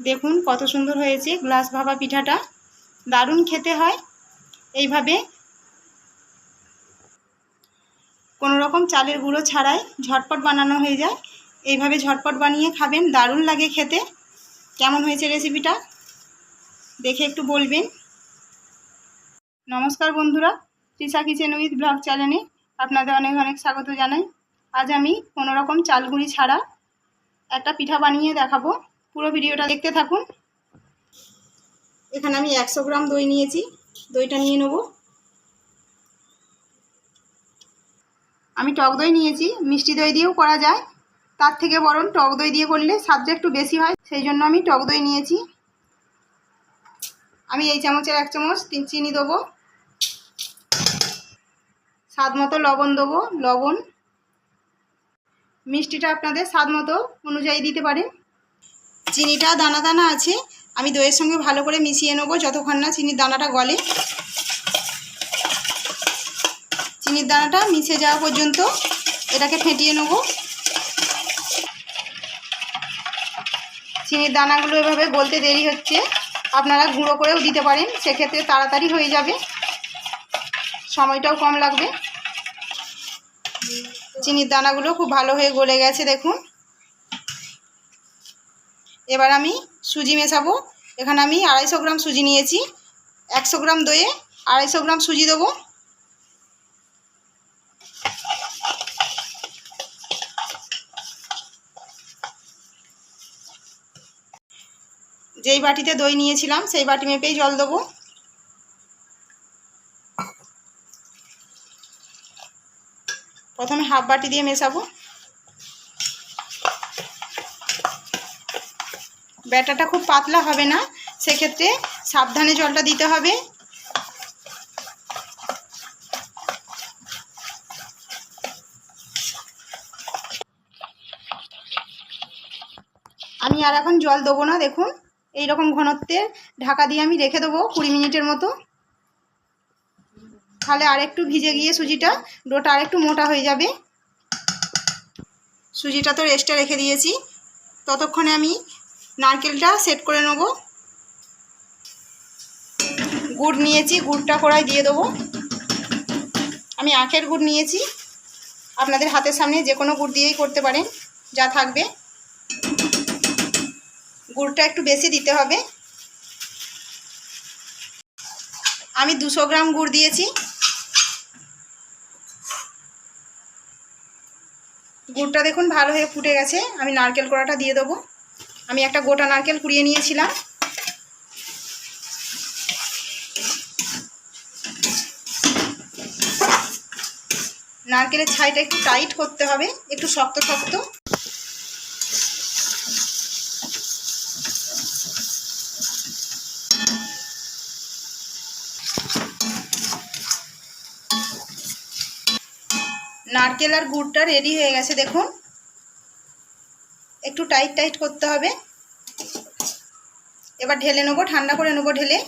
দেখুন কত সুন্দর হয়েছে গ্লাস ভাপা পিঠাটা। দারুণ খেতে হয়। এইভাবে কোনো রকম চালের গুঁড়ো ছাড়াই ঝটপট বানানো হয়ে যায়। এইভাবে ঝটপট বানিয়ে খাবেন, দারুণ লাগে খেতে। কেমন হয়েছে রেসিপিটা দেখে একটু বলবেন। নমস্কার বন্ধুরা, তৃষা কিচেন উইথ ব্লগ চ্যানেলে আপনাদের অনেক অনেক স্বাগত জানাই। আজ আমি কোনো রকম চালগুড়ি ছাড়া একটা পিঠা বানিয়ে দেখাবো। পুরো ভিডিওটা দেখতে থাকুন। এখানে আমি একশো গ্রাম দই নিয়েছি। দইটা নিয়ে নেব। আমি টক দই নিয়েছি। মিষ্টি দই দিয়েও করা যায়। তার থেকে বরং টক দই দিয়ে করলে স্বাদটা একটু বেশি হয়। সেই জন্য আমি টক দই নিয়েছি। আমি এই চামচের এক চামচ তিন চিনি দেবো। স্বাদ মতো লবণ দেবো। লবণ। মিষ্টিটা আপনাদের স্বাদ মতো অনুযায়ী দিতে পারেন। চিনিটা দানা দানা আছে, আমি দইয়ের সঙ্গে ভালো করে মিশিয়ে নেব, যতক্ষণ না চিনির দানাটা গলে। চিনির দানাটা মিশে যাওয়া পর্যন্ত এটাকে ফেটিয়ে নেব। চিনির দানাগুলো এভাবে গলতে দেরি হচ্ছে, আপনারা গুঁড়ো করেও দিতে পারেন, সেক্ষেত্রে তাড়াতাড়ি হয়ে যাবে। সময়টাও কম লাগবে। চিনির দানাগুলো খুব ভালো হয়ে গলে গেছে, দেখুন। এবার আমি সুজি মেশাবো। এখানে আমি আড়াইশো গ্রাম সুজি নিয়েছি। একশো গ্রাম দইয়ে আড়াইশো গ্রাম সুজি দেবো। যেই বাটিতে দই নিয়েছিলাম, সেই বাটি মেপেই জল দেবো। প্রথমে হাফ বাটি দিয়ে মেশাবো। ব্যাটারটা খুব পাতলা হবে না, সেক্ষেত্রে সাবধানে জলটা দিতে হবে। আমি আর এখন জল দেবো না, দেখুন এই রকম ঘনত্বের ঢাকা দিয়ে আমি রেখে দেবো কুড়ি মিনিটের মতো। তাহলে আরেকটু ভিজে গিয়ে সুজিটা, ডোটা আরেকটু মোটা হয়ে যাবে। সুজিটা তো রেস্টে রেখে দিয়েছি। ততক্ষণে আমি নারকেলটা সেট করে নেব। গুড় নিয়েছি, গুড়টা কড়াই দিয়ে দেবো। আমি আখের গুড় নিয়েছি। আপনাদের হাতের সামনে যে কোনো গুড় দিয়েই করতে পারেন, যা থাকবে। গুড়টা একটু বেশি দিতে হবে। আমি দুশো গ্রাম গুড় দিয়েছি। গুড়টা দেখুন ভালো হয়ে ফুটে গেছে। আমি নারকেল কড়াটা দিয়ে দেবো। আমি একটা গোটা নারকেল কুড়িয়ে নিয়েছিলাম। নারকেলের ছাইটা একটু টাইট করতে হবে, একটু শক্ত শক্ত। নারকেল আর গুড়টা রেডি হয়ে গেছে, দেখুন। একটু টাইট টাইট করতে হবে। এবার ঢেলে নেব, ঠান্ডা করে নেব ঢেলে।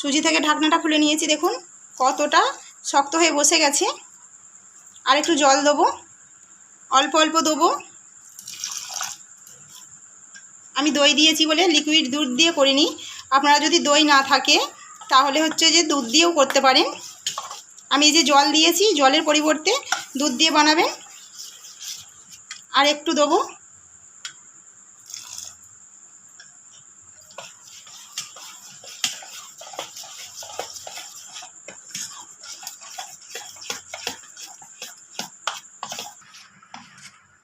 সুজি থেকে ঢাকনাটা খুলে নিয়েছি, দেখুন কতটা শক্ত হয়ে বসে গেছে। আর একটু জল দেবো, অল্প অল্প দেবো। আমি দই দিয়েছি বলে লিকুইড দুধ দিয়ে করিনি। আপনারা যদি দই না থাকে, তাহলে হচ্ছে যে দুধ দিয়েও করতে পারেন। আমি যে জল দিয়েছি, জলের পরিবর্তে দুধ দিয়ে বানাবেন। আর একটু দেবো।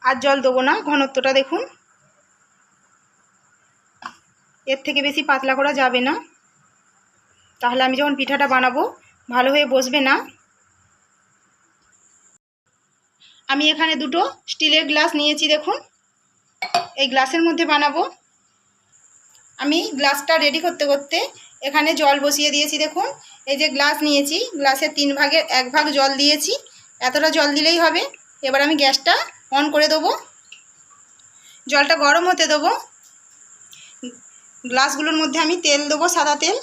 আর জল দেবো না, ঘনত্বটা দেখুন। এর থেকে বেশি পাতলা করা যাবে না। তাহলে আমি যখন পিঠাটা বানাবো, ভালো হয়ে বসবে না। আমি এখানে দুটো স্টিলের গ্লাস নিয়েছি, দেখুন। এই গ্লাসের মধ্যে বানাবো। আমি গ্লাসটা রেডি করতে করতে এখানে জল বসিয়ে দিয়েছি, দেখুন। এই যে গ্লাস নিয়েছি, গ্লাসের তিন ভাগের এক ভাগ জল দিয়েছি। এতটা জল দিলেই হবে। এবার আমি গ্যাসটা অন করে দেবো। জলটা গরম হতে দেবো। গ্লাসগুলোর মধ্যে আমি তেল দেবো, সাদা তেল।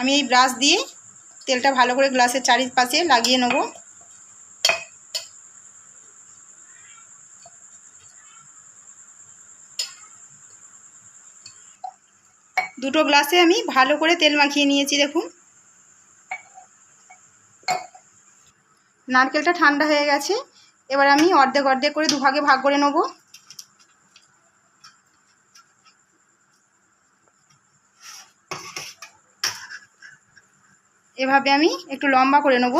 আমি এই ব্রাশ দিয়ে তেলটা ভালো করে গ্লাসের চারিপাশে লাগিয়ে নেব। দুটো গ্লাসে আমি ভালো করে তেল মাখিয়ে নিয়েছি, দেখুন। নারকেলটা ঠান্ডা হয়ে গেছে, এবার আমি অর্ধেক অর্ধেক করে দুভাগে ভাগ করে নেব। এভাবে আমি একটু লম্বা করে নেব।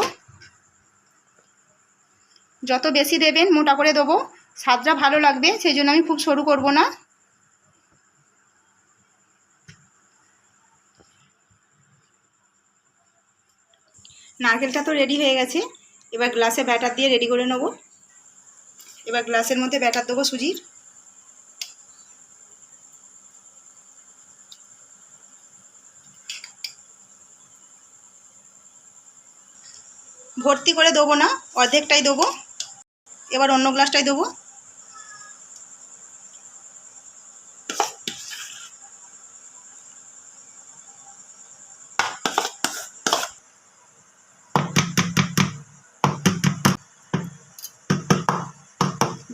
যত বেশি দেবেন মোটা করে দেবো। স্বাদটা ভালো লাগবে, সেই জন্য আমি খুব সরু করব না। নারকেলটা তো রেডি হয়ে গেছে। এবার গ্লাসে ব্যাটার দিয়ে রেডি করে নেব। এবার গ্লাসের মধ্যে ব্যাটার দেবো সুজির। করে দেবো না, অর্ধেকটাই দেবো। এবার অন্য গ্লাসটাই দেবো।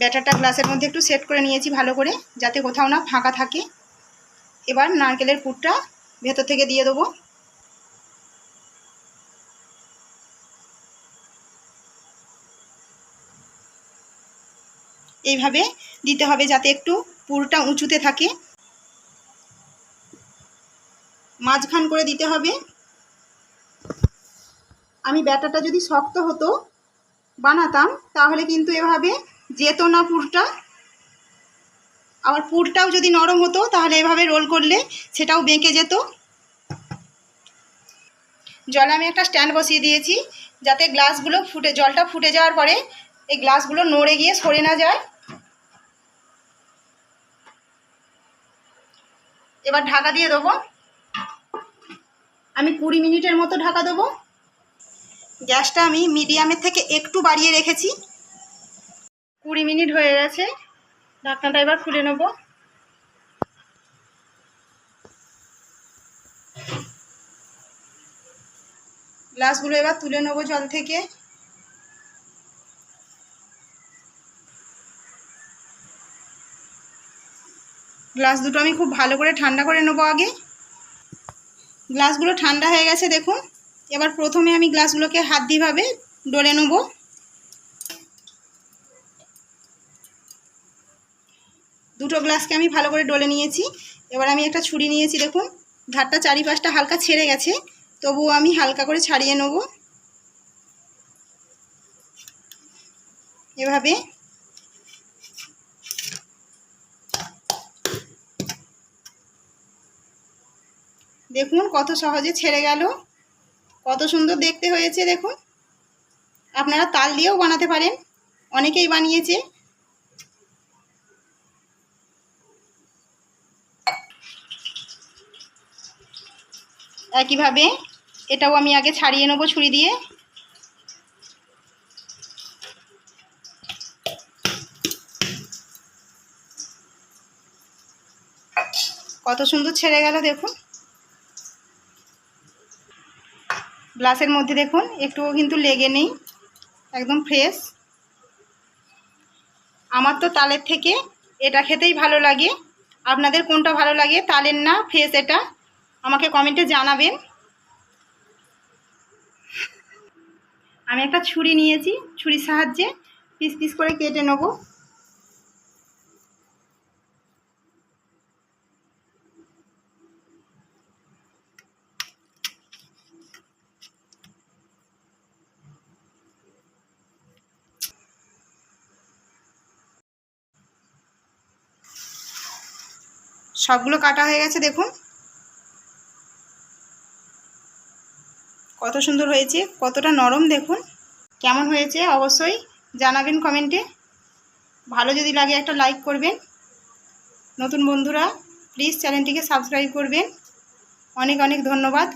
ব্যাটারটা গ্লাসের মধ্যে একটু সেট করে নিয়েছি ভালো করে, যাতে কোথাও না ফাঁকা থাকে। এবার নারকেলের পুরটা ভেতর থেকে দিয়ে দেবো। এইভাবে দিতে হবে যাতে একটু পুরটা উঁচুতে থাকে। মাঝখান করে দিতে হবে। আমি ব্যাটারটা যদি শক্ত হতো, বানাতাম, তাহলে কিন্তু এভাবে যেত না পুরটা। আবার পুরটাও যদি নরম হতো, তাহলে এভাবে রোল করলে সেটাও বেঁকে যেত। জলে আমি একটা স্ট্যান্ড বসিয়ে দিয়েছি, যাতে গ্লাসগুলো ফুটে, জলটা ফুটে যাওয়ার পরে এই গ্লাসগুলো নড়ে গিয়ে সরে না যায়। এবার ঢাকা দিয়ে দেবো। আমি কুড়ি মিনিটের মতো ঢাকা দেবো। গ্যাসটা আমি মিডিয়ামের থেকে একটু বাড়িয়ে রেখেছি। কুড়ি মিনিট হয়ে গেছে। ঢাকনাটা এবার খুলে নেব। গ্লাসগুলো এবার তুলে নেব জল থেকে। গ্লাস দুটো আমি খুব ভালো করে ঠান্ডা করে নেব আগে। গ্লাসগুলো ঠান্ডা হয়ে গেছে, দেখুন। এবার প্রথমে আমি গ্লাসগুলোকে হাত দিয়েভাবে ডলে নেব। দুটো গ্লাসকে আমি ভালো করে ডলে নিয়েছি। এবার আমি একটা ছুরি নিয়েছি, দেখুন। ধারটা চারিপাশটা হালকা ছেড়ে গেছে, তবুও আমি হালকা করে ছাড়িয়ে নেব। এভাবে দেখুন কত সহজে ছেড়ে গেল। কত সুন্দর দেখতে হয়েছে, দেখুন। আপনারা তাল দিয়েও বানাতে পারেন। অনেকেই বানিয়েছে। একইভাবে এটাও আমি আগে ছাড়িয়ে নেব ছুরি দিয়ে। কত সুন্দর ছেড়ে গেল, দেখুন। গ্লাসের মধ্যে দেখুন, একটুও কিন্তু লেগে নেই, একদম ফ্রেশ আমার তো তালের থেকে এটা খেতেই ভালো লাগে। আপনাদের কোনটা ভালো লাগে? তালের না ফ্রেশ এটা? আমাকে কমেন্টে জানাবেন। আমি একটা ছুরি নিয়েছি, ছুরির সাহায্যে পিস পিস করে কেটে নেব। সবগুলো কাটা হয়ে গেছে, দেখুন। কত সুন্দর হয়েছে, কতটা নরম, দেখুন। কেমন হয়েছে, অবশ্যই জানাবেন কমেন্টে। ভালো যদি লাগে একটা লাইক করবেন। নতুন বন্ধুরা, প্লিজ চ্যানেলটিকে সাবস্ক্রাইব করবেন। অনেক অনেক ধন্যবাদ।